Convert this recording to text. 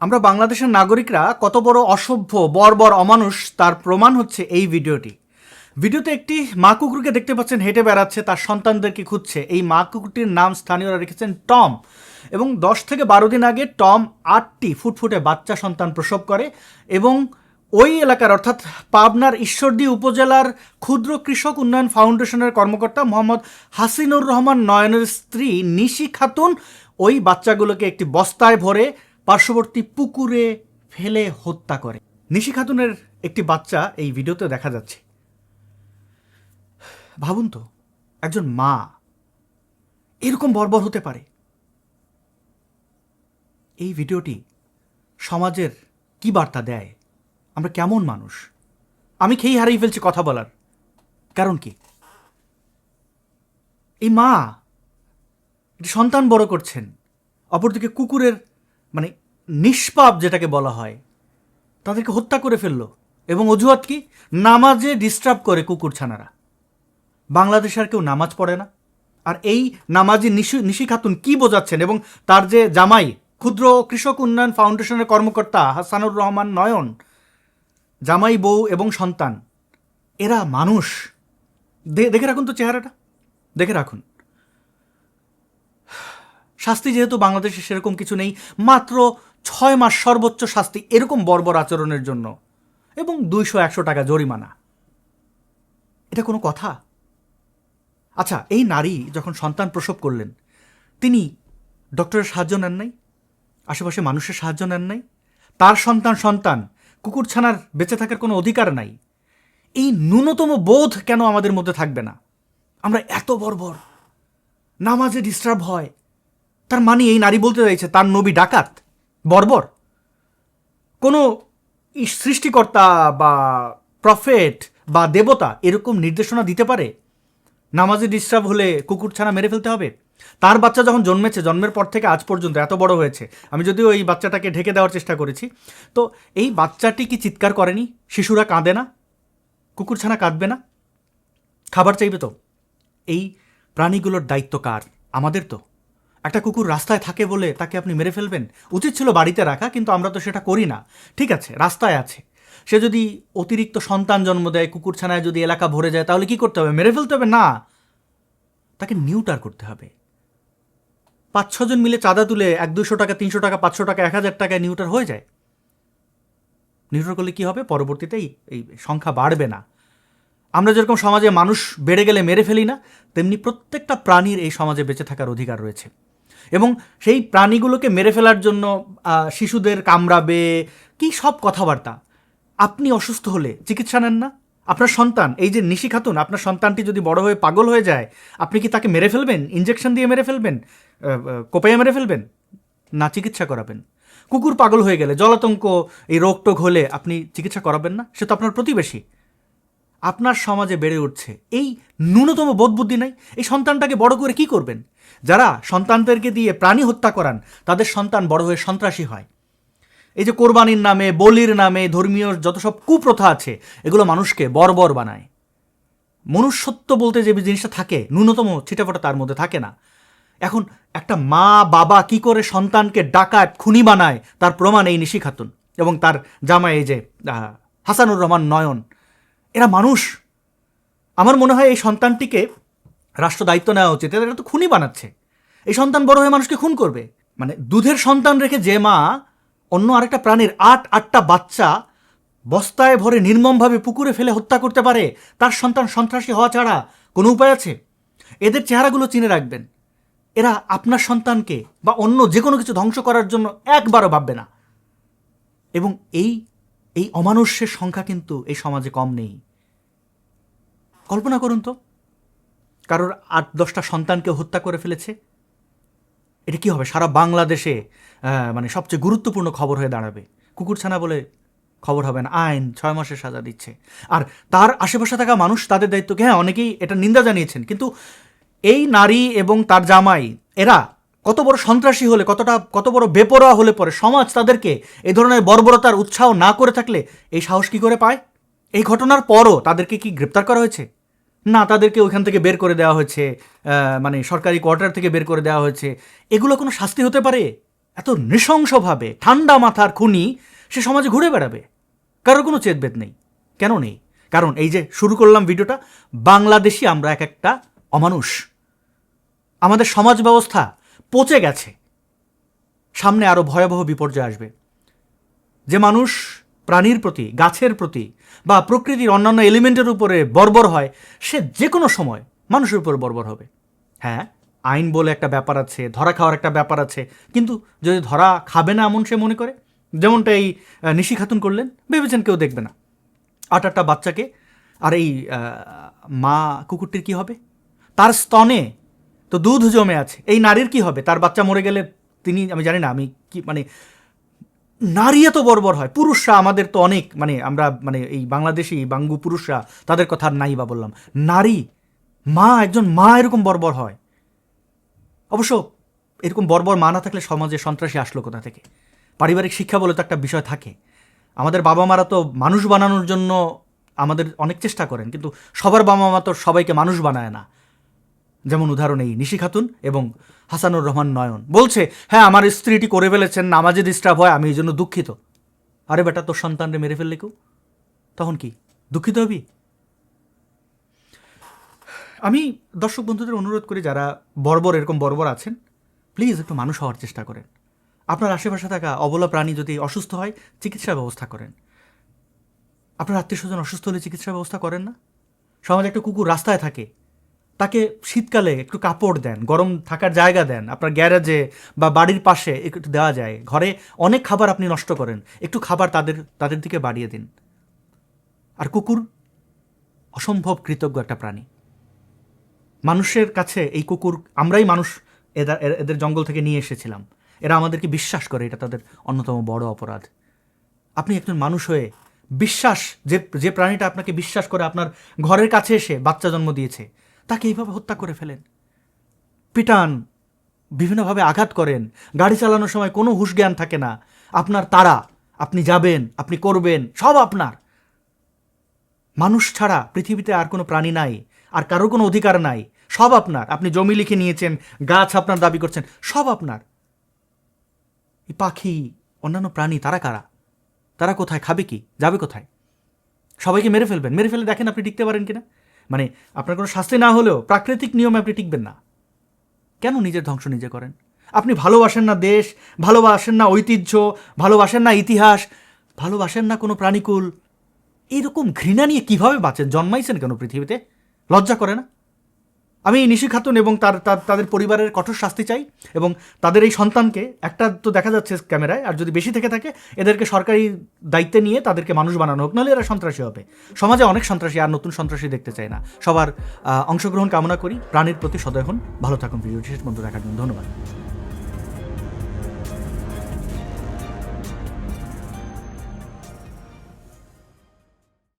আমরা বাংলাদেশের নাগরিকরা কত বড় অসভ্য, বর্বর অমানুষ, তার প্রমাণ হচ্ছে এই ভিডিওটি। ভিডিওতে একটি মা কুকুরকে দেখতে পাচ্ছেন, হেঁটে বেড়াচ্ছে, তার সন্তানদেরকে খুঁজছে? এই মা কুকুরটির নাম স্থানীয়রা রেখেছেন টম এবং দশ থেকে বারো দিন আগে টম আটটি ফুটফুটে বাচ্চা সন্তান প্রসব করে এবং ওই এলাকার, অর্থাৎ পাবনার ঈশ্বরদী উপজেলার ক্ষুদ্র কৃষক উন্নয়ন ফাউন্ডেশনের কর্মকর্তা মোহাম্মদ হাসিনুর রহমান নয়নের স্ত্রী নিশি খাতুন ওই বাচ্চাগুলোকে একটি বস্তায় ভরে পার্শ্ববর্তী পুকুরে ফেলে হত্যা করে। নিশি খাতুনের একটি বাচ্চা এই ভিডিওতে দেখা যাচ্ছে। ভাবুন তো, একজন মা এরকম বর্বর হতে পারে। এই ভিডিওটি সমাজের কি বার্তা দেয়? আমরা কেমন মানুষ? আমি খেয়েই হারিয়ে ফেলছি কথা বলার। কারণ কি? এই মা সন্তান বড় করছেন, অপরদিকে কুকুরের মানে নিষ্পাপ যেটাকে বলা হয়, তাদেরকে হত্যা করে ফেলল। এবং অজুহাত কি? নামাজে ডিস্টার্ব করে কুকুর ছানারা। বাংলাদেশে আর কেউ নামাজ পড়ে না। আর এই নামাজি নিশি নিশি খাতুন কি বোঝাচ্ছেন? এবং তার যে জামাই, ক্ষুদ্র কৃষক উন্নয়ন ফাউন্ডেশনের কর্মকর্তা হাসানুর রহমান নয়ন, জামাই বউ এবং সন্তান, এরা মানুষ। দেখে রাখুন তো চেহারাটা। দেখে রাখুন। শাস্তি যেহেতু বাংলাদেশে সেরকম কিছু নেই, মাত্র ছয় মাস সর্বোচ্চ শাস্তি এরকম বর্বর আচরণের জন্য। এবং দুইশো একশো টাকা জরিমানা। এটা কোনো কথা? আচ্ছা এই নারী যখন সন্তান প্রসব করলেন, তিনি ডক্টরের সাহায্য নেন নাই? আশেপাশে মানুষের সাহায্য নেন নাই? তার সন্তান সন্তান, কুকুরছানার বেঁচে থাকার কোনো অধিকার নাই? এই ন্যূনতম বোধ কেন আমাদের মধ্যে থাকবে না? আমরা এত বর্বর। নামাজে ডিস্টার্ব হয়। তার মানে এই নারী বলতে চাইছে, তার নবী ডাকাত, বর্বর। কোনো সৃষ্টিকর্তা বা প্রফেট বা দেবতা এরকম নির্দেশনা দিতে পারে? নামাজে ডিস্টার্ব হলে কুকুর ছানা মেরে ফেলতে হবে? তার বাচ্চা যখন জন্মেছে, জন্মের পর থেকে আজ পর্যন্ত এত বড় হয়েছে, আমি যদিও এই বাচ্চাটাকে ঢেকে দেওয়ার চেষ্টা করেছি। তো এই বাচ্চাটি কি চিৎকার করেনি? শিশুরা কাঁদে না? কুকুর ছানা কাঁদবে না? খাবার চাইবে তো? এই প্রাণীগুলোর দায়িত্ব কার? আমাদের তো। একটা কুকুর রাস্তায় থাকে বলে তাকে আপনি মেরে ফেলবেন? উচিত ছিল বাড়িতে রাখা, কিন্তু আমরা তো সেটা করি না। ঠিক আছে, রাস্তায় আছে। সে যদি অতিরিক্ত সন্তান জন্ম দেয় কুকুরছানায় যদি এলাকা ভরে যায়, তাহলে কি করতে হবে? মেরে ফেলতে হবে? না। তাকে নিউটার করতে হবে। পাঁচ ছজন মিলে চাঁদা তুলে এক, দুশো টাকা, তিনশো টাকা, পাঁচশো টাকা, এক হাজার টাকায় নিউটার হয়ে যায়। নিউটার করলে কি হবে? পরবর্তীতে এই- সংখ্যা বাড়বে না। আমরা যেরকম সমাজে মানুষ বেড়ে গেলে মেরে ফেলি না, তেমনি প্রত্যেকটা প্রাণীর এই সমাজে বেঁচে থাকার অধিকার রয়েছে। এবং সেই প্রাণীগুলোকে মেরে ফেলার জন্য শিশুদের কামড়াবে, কি সব কথাবার্তা। আপনি অসুস্থ হলে চিকিৎসা নেন না? আপনার সন্তান, এই যে নিশি খাতুন, আপনার সন্তানটি যদি বড় হয়ে পাগল হয়ে যায়, আপনি কি তাকে মেরে ফেলবেন? ইঞ্জেকশন দিয়ে মেরে ফেলবেন? কোপাইয়া মেরে ফেলবেন? না, চিকিৎসা করাবেন। কুকুর পাগল হয়ে গেলে, জলাতঙ্ক, এই রোগ টোগ হলে আপনি চিকিৎসা করাবেন না? সে তো আপনার প্রতিবেশী। আপনার সমাজে বেড়ে উঠছে। এই ন্যূনতম বোধ বুদ্ধি নাই? এই সন্তানটাকে বড় করে কি করবেন? যারা সন্তানদেরকে দিয়ে প্রাণী হত্যা করান, তাদের সন্তান বড় হয়ে সন্ত্রাসী হয়। এই যে কোরবানির নামে, বলির নামে, ধর্মীয় যত সব কুপ্রথা আছে, এগুলো মানুষকে বর্বর বানায়। মনুষ্যত্ব বলতে যে জিনিসটা থাকে, ন্যূনতম ছিটেফোঁটা তার মধ্যে থাকে না। এখন একটা মা, বাবা কি করে সন্তানকে ডাকাত, খুনি বানায়, তার প্রমাণ এই নিশি খাতুন এবং তার জামাই এই যে হাসানুর রহমান নয়ন। এরা মানুষ। আমার মনে হয় এই সন্তানটিকে রাষ্ট্র দায়িত্ব নেওয়া উচিত এরা তো খুনি বানাচ্ছে। এই সন্তান বড় হয়ে মানুষকে খুন করবে। মানে দুধের সন্তান রেখে যে মা অন্য আরেকটা প্রাণীর আট, আটটা বাচ্চা বস্তায় ভরে নির্মমভাবে পুকুরে ফেলে হত্যা করতে পারে, তার সন্তান সন্ত্রাসী হওয়া ছাড়া কোনো উপায় আছে? এদের চেহারাগুলো চিনে রাখবেন। এরা আপনার সন্তানকে বা অন্য যে কোনো কিছু ধ্বংস করার জন্য একবারও ভাববে না। এবং এই এই অমানুষ্যের সংখ্যা কিন্তু এই সমাজে কম নেই। কল্পনা করুন তো। কারোর আট, দশটা সন্তানকে হত্যা করে ফেলেছে? এটা কি হবে? সারা বাংলাদেশে মানে সবচেয়ে গুরুত্বপূর্ণ খবর হয়ে দাঁড়াবে। কুকুরছানা বলে খবর হবে না। আইন ছয় মাসের সাজা দিচ্ছে। আর তার আশেপাশে থাকা মানুষ তাদের দায়িত্বকে হ্যাঁ অনেকেই এটা নিন্দা জানিয়েছেন। কিন্তু এই নারী এবং তার জামাই, এরা কত বড় সন্ত্রাসী হলে, কতটা, কত বড় বেপরোয়া হলে পরে সমাজ তাদেরকে এই ধরনের বর্বরতার উৎসাহ না করে থাকলে এই সাহস কি করে পায়? এই ঘটনার পরও তাদেরকে কি গ্রেপ্তার করা হয়েছে? না, তাদেরকে ওইখান থেকে বের করে দেওয়া হয়েছে মানে সরকারি কোয়ার্টার থেকে বের করে দেওয়া হয়েছে। এগুলো কোনো শাস্তি হতে পারে? এত নৃশংসভাবে ঠান্ডা মাথার খুনি, সে সমাজে ঘুরে বেড়াবে। কারোর কোনো চেতবেদ নেই। কেন নেই? কারণ এই যে শুরু করলাম ভিডিওটা, বাংলাদেশি আমরা এক একটা অমানুষ। আমাদের সমাজ ব্যবস্থা পচে গেছে। সামনে আরও ভয়াবহ বিপর্যয় আসবে। যে মানুষ প্রাণীর প্রতি, গাছের প্রতি বা প্রকৃতির অন্যান্য এলিমেন্টের উপরে বর্বর হয়, সে যে কোনো সময় মানুষের উপর বর্বর হবে। হ্যাঁ আইন বলে একটা ব্যাপার আছে, ধরা খাওয়ার একটা ব্যাপার আছে, কিন্তু যদি ধরা খাবে না এমন সে মনে করে? যেমনটা এই নিশি খাতুন করলেন, ভেবেছেন কেউ দেখবে না। আট আটটা বাচ্চাকে, আর এই মা কুকুরটির কি হবে? তার স্তনে তো দুধ জমে আছে, এই নারীর কি হবে? তার বাচ্চা মরে গেলে তিনি, আমি জানি না, আমি কি মানে নারী এত বর্বর হয়, পুরুষরা আমাদের তো অনেক মানে আমরা মানে এই বাংলাদেশি বাঙ্গু পুরুষরা, তাদের কথা নাই বা বললাম। নারী, মা, একজন মা এরকম বর্বর হয়। অবশ্য এরকম বর্বর মা না থাকলে সমাজে সন্ত্রাসী আসলো কোথা থেকে? পারিবারিক শিক্ষা বলে তো একটা বিষয় থাকে। আমাদের বাবা মারা তো মানুষ বানানোর জন্য আমাদের অনেক চেষ্টা করেন, কিন্তু সবার বাবা মা তো সবাইকে মানুষ বানায় না। যেমন উদাহরণ এই নিশি খাতুন এবং হাসানুর রহমান নয়ন। বলছে হ্যাঁ আমার স্ত্রীটি করে ফেলেছেন, নামাজে ডিস্টার্ব হয়, আমি এই জন্য দুঃখিত। আরে বেটা, তোর সন্তানরে মেরে ফেললে কেউ? তখন কি, দুঃখিত হবি? আমি দর্শক বন্ধুদের অনুরোধ করি, যারা বর্বর, এরকম বর্বর আছেন প্লিজ একটু মানুষ হওয়ার চেষ্টা করেন। আপনার আশেপাশে থাকা অবলা প্রাণী যদি অসুস্থ হয় চিকিৎসার ব্যবস্থা করেন। আপনার আত্মীয় স্বজন অসুস্থ হলে চিকিৎসার ব্যবস্থা করেন না? সমাজে একটা কুকুর রাস্তায় থাকে তাকে শীতকালে একটু কাপড় দেন, গরম থাকার জায়গা দেন, আপনার গ্যারেজে বা বাড়ির পাশে একটু দেওয়া যায়। ঘরে অনেক খাবার আপনি নষ্ট করেন, একটু খাবার তাদের তাদের দিকে বাড়িয়ে দিন। আর কুকুর অসম্ভব কৃতজ্ঞ একটা প্রাণী। মানুষের কাছে এই কুকুর, আমরাই মানুষ এরা- এদের জঙ্গল থেকে নিয়ে এসেছিলাম। এরা আমাদেরকে বিশ্বাস করে, এটা তাদের অন্যতম বড় অপরাধ। আপনি একজন মানুষ হয়ে বিশ্বাস, যে যে প্রাণীটা আপনাকে বিশ্বাস করে আপনার ঘরের কাছে এসে বাচ্চা জন্ম দিয়েছে তাকে এইভাবে হত্যা করে ফেলেন। পিটান বিভিন্নভাবে আঘাত করেন। গাড়ি চালানোর সময় কোনো হুশ জ্ঞান থাকে না। আপনার তারা, আপনি যাবেন, আপনি করবেন, সব আপনার। মানুষ ছাড়া পৃথিবীতে আর কোনো প্রাণী নাই, আর কারোর কোনো অধিকার নাই। সব আপনার। আপনি জমি লিখে নিয়েছেন, গাছ আপনার দাবি করছেন, সব আপনার। পাখি, অন্যান্য প্রাণী, তারা কারা? তারা কোথায়? খাবে কি? যাবে কোথায়? সবাইকে মেরে ফেলবেন। মেরে ফেলে দেখেন আপনি টিকতে পারেন কিনা? মানে আপনার কোনো শাস্তি না হলেও প্রাকৃতিক নিয়মে আপনি টিকবেন না। কেন নিজের ধ্বংস নিজে করেন? আপনি ভালোবাসেন না দেশ, ভালোবাসেন না ঐতিহ্য, ভালোবাসেন না ইতিহাস, ভালোবাসেন না কোনো প্রাণীকুল। এইরকম ঘৃণা নিয়ে কীভাবে বাঁচেন? জন্মাইছেন কেন পৃথিবীতে? লজ্জা করে না? আমি নিশি খাতুন এবং তার তাদের পরিবারের কঠোর শাস্তি চাই এবং তাদের এই সন্তানকে, একটা তো দেখা যাচ্ছে ক্যামেরায়, আর যদি বেশি থেকে থাকে, এদেরকে সরকারি দায়িত্বে নিয়ে তাদেরকে মানুষ বানানো হোক, নাহলে এরা সন্ত্রাসী হবে। সমাজে অনেক সন্ত্রাসী আর নতুন সন্ত্রাসী দেখতে চায় না। সবার অংশগ্রহণ কামনা করি, প্রাণীর প্রতি সদয় হন। ভালো থাকুন ভিডিওটি শেষ বন্ধু দেখার জন্য। ধন্যবাদ।